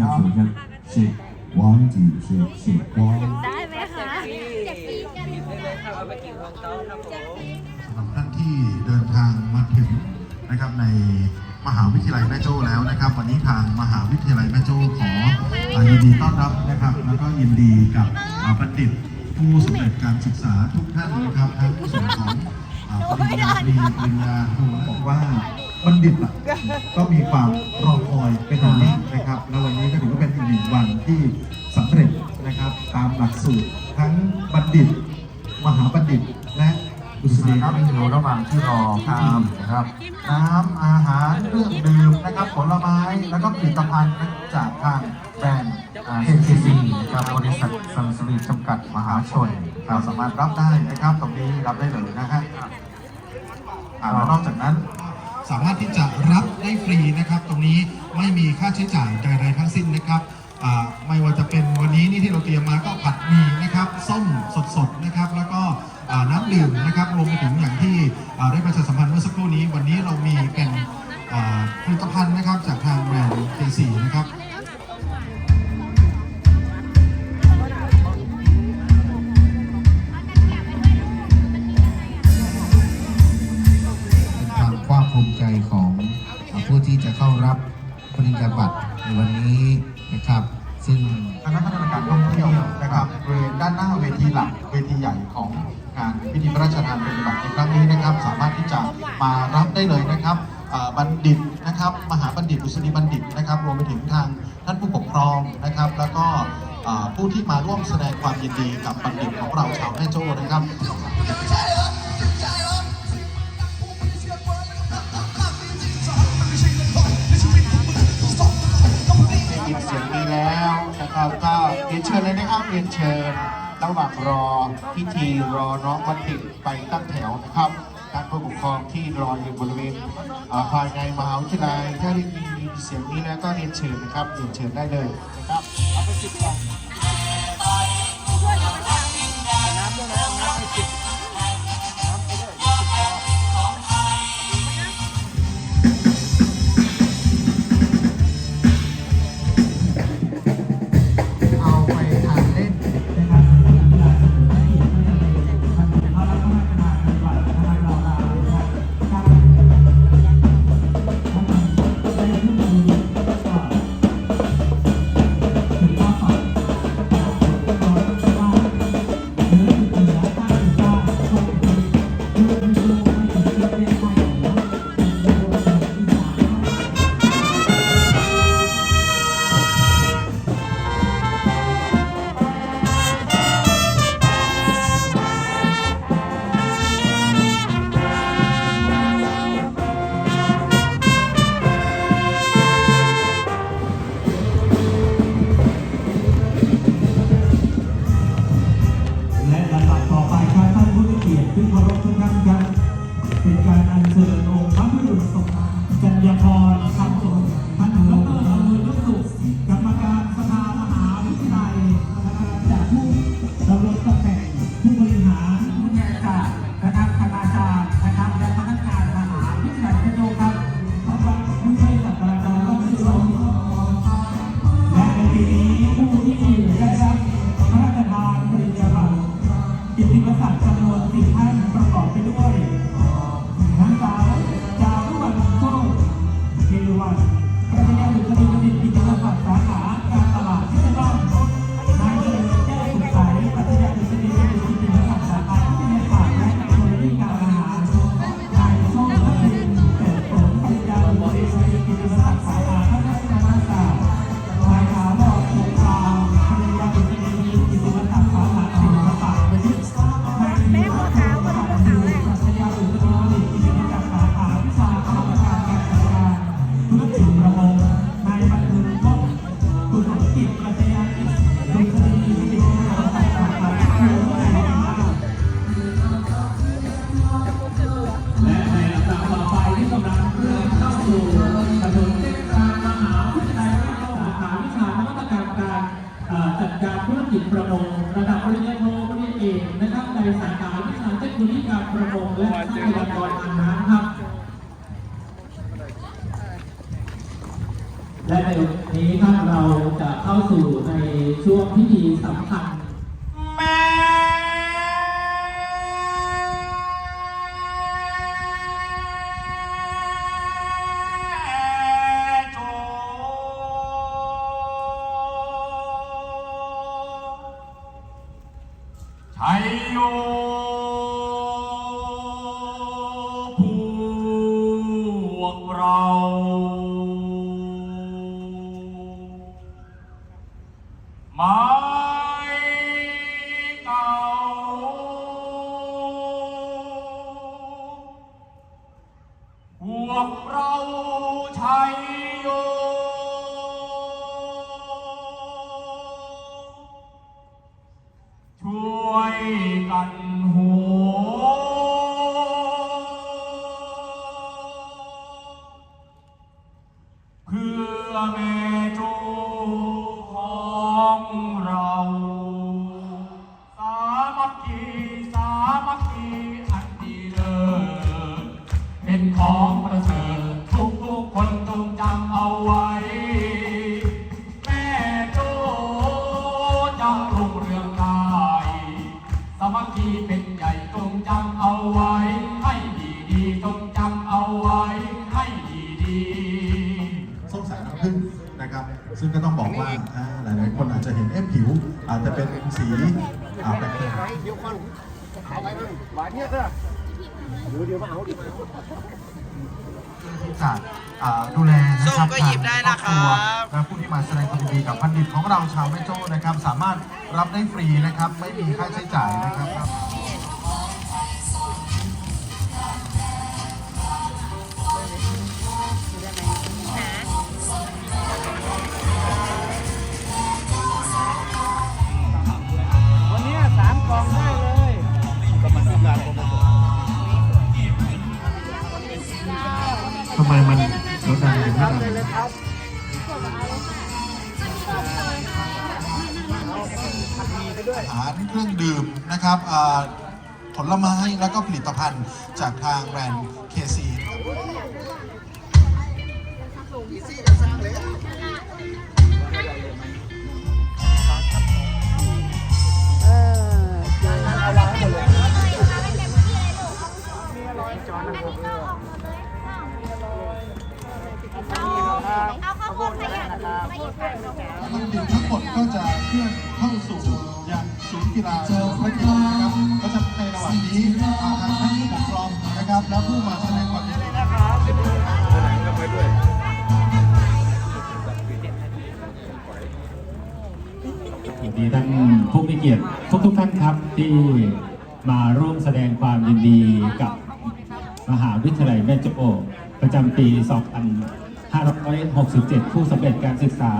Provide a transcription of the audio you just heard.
สวัสดีครับสวัสดีครับเชคหวางจีเชคเชคหวางได้ไหมคะจะปีกันเลยครับเอาไปกินของโต๊ะครับผมสำหรับท่านที่เดินทางมาถึงนะครับในมหาวิทยาลัยแม่โจ้แล้วนะครับ วันนี้ทางมหาวิทยาลัยแม่โจ้ขอยินดีต้อนรับนะครับ แล้วก็ยินดีกับบัณฑิตผู้สำเร็จการศึกษาทุกท่านนะครับทั้งส่วนของปริญญาตรีปริญญาโทบอกว่า บัณฑิตอะก็มีความรอคอยเป็นอย่างยิ่งนะครับแล้ววันนี้ก็ถือว่าเป็นอีกหนึ่งวันที่สำเร็จนะครับ ตามหลักสูตรทั้งบัณฑิต มหาบัณฑิตและดุษสวัสฎีดีครับอยู่ระหว่างที่รอครับนะครับ น้ำอาหารเครื่องดื่มนะครับผลไม้แล้วก็ผลิตภัณฑ์จากทางแบรนด์เอ็นซีซีกับบริษัทซัมซุงจำกัดมหาชนเราสามารถรับได้นะครับ ตรงนี้รับได้เลยนะฮะแล้วนอกจากนั้น สามารถที่จะรับได้ฟรีนะครับ ตรงนี้ไม่มีค่าใช้จ่ายใดๆทั้งสิ้นนะครับไม่ว่าจะเป็นวันนี้นี่ที่เราเตรียมมาก็ผัดหมี่นะครับส้มสดๆนะครับ แล้วก็น้ำดื่มนะครับรวมไปถึงอย่างที่ได้ประชาสัมพันธ์เมื่อสักครู่นี้ วันนี้เรามีเป็นผลิตภัณฑ์นะครับจากทางแบรนด์ K4 นะครับ ที่จะเข้ารับปริญญาบัตรในวันนี้นะครับ ซึ่งคณะกรรมการท่องเที่ยวนะครับบริเวณด้านหน้าเวทีหลักเวทีใหญ่ของงานพิธีพระราชทานปฏิบัติในครั้งนี้นะครับ สามารถที่จะมารับได้เลยนะครับบัณฑิตนะครับมหาบัณฑิตอุษฎีบัณฑิตนะครับรวมไปถึงทางท่านผู้ปกครองนะครับ แล้วก็ผู้ที่มาร่วมแสดงความยินดีกับบัณฑิตของเราชาวแม่โจ้นะครับ เรียนเชิญเลยนะครับเรียนเชิญระหว่างรอพิธีรอน้องบัณฑิตไปตั้งแถวนะครับท่านผู้ปกครองที่รออยู่บริเวณอ่าภายในมหาวิทยาลัยถ้าได้ยินเสียงนี้แล้วก็เรียนเชิญนะครับเรียนเชิญได้เลยนะครับเอาไปสิบก่อน กนะครับในสาขาวิชาเทคโนโลยีการประมงและทรัพยากรทางน้ำครับ และในวันนี้ครับเราจะเข้าสู่ในช่วงพิธีสำคัญ กเราชัยโย ช่วยกันโหเพื่อแม่ นะครับ ซึ่งก็ต้องบอกว่าอ่าหลาย ๆ คนอาจจะเห็นเอ๊ะผิว อาจจะเป็นสีอ่าแปลกๆที่จะอ่าดูแลนะครับส้มก็หยิบได้นะครับ ทางครอบครัวและผู้ที่มาแสดงความยินดีกับพันดิตของเราชาวแม่โจ้นะครับ สามารถรับได้ฟรีนะครับ ไม่มีค่าใช้จ่ายนะครับ อาหารเครื่องดื่มนะครับผลไม้แล้วก็ผลิตภัณฑ์จากทางแบรนด์เคซีเอาข้าวโพดใส่กันไม่หยิบไปข้าวโพดมันดิบทั้งหมดก็จะเคลื่อน กีฬาเพระเกียรตินะครับก็จะในระหว่างนี้ทางท่านผู้ปกครองนะครับ และผู้มาแสดงความยินดีนะครับยินดีท่านผู้มีเกียรติทุกทุกท่านครับที่มาร่วมแสดงความยินดีกับมหาวิทยาลัยแม่โจ้ประจำปี 2567 ผู้สำเร็จการศึกษา